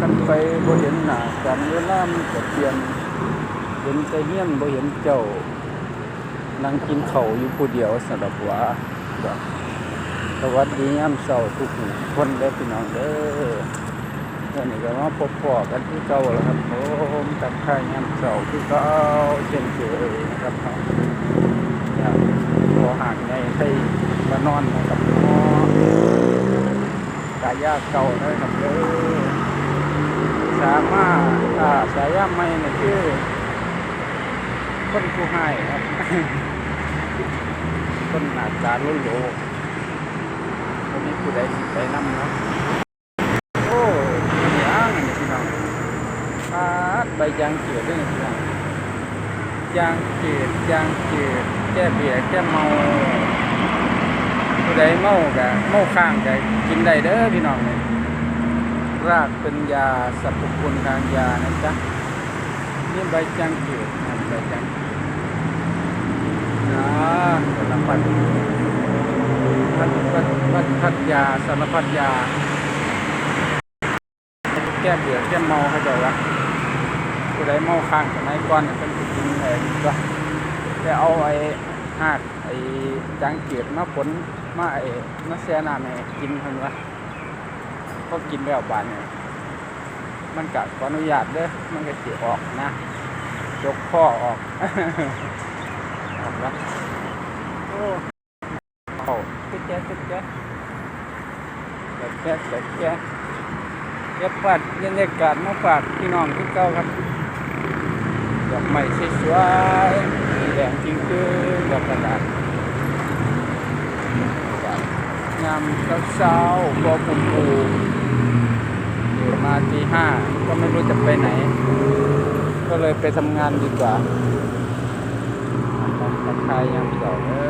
กันไปบ่เห็นหน้ากันเวลามันก็เปลี่ยนเห็นแต่เฮียนบ่เห็นเจ้านั่งกินเข้าอยู่ผู้เดียวสำหรับว่าสวัสดียามเช้าทุกคนเด้อพี่น้องเด้อวันนี้ก็มาพบปอกันที่เก่าแล้วครับผมกับข้ายามเช้าที่เก่าเช่นเคยนะครับครับพอห่างในใครมานอนนะครับหมอกายาเก่านะครับเด้อ สามารถอ่าสายาไม่เนี่ยคือคนผู้ให้ครับคนหน้าตาโลโลวันนี้ผู้ใดสิไปนำเนาะโอ้ยย่างนี่พี่น้องปาดใบยางเกียดด้วยพี่น้องยางเกียดยางเกียดแก้เบียแก้เมาผู้ใดเมากะเมาข้างกะกินได้เด้อพี่น้องเนี่ย รากเป็นยาสรรพคุณทางยานะจ๊ะนี่ใบจังเกียนะใบจังเกียนะสารพัดพัดพัดพัดพัดยาสารพัดยา แก้เบื่อแก้เมาเขาใจว่าผู้ใดเมาข้างสมัยก่อนเป็นผู้กินเองก็แต่เอาไอ้หากไอ้จังเกียมาผลมาไอ้มาแช่น้ำให้กินเพิ่นว่าก็กินแล้วบานเนี่ยมันกัดขออนุญาตเด้อมันก็สิออกนะยกข้อออกออกแล้วโอ้เข้าตึ๊ดแจ๊ะตึ๊ดแจ๊ะตึ๊ดแจ๊ะตึ๊ดแจ๊ะเก็บปัดบรรยากาศมาฝากพี่น้องที่เก้าครับดอกไม้สวยๆสีแดงจริงคือดอกกระดาษยามเช้าๆพอปุ่มปูตื่น มาตีห้าก็ไม่รู้จะไปไหน ก็เลยไปทำงานดีกว่าทักทายยามเก่าเออ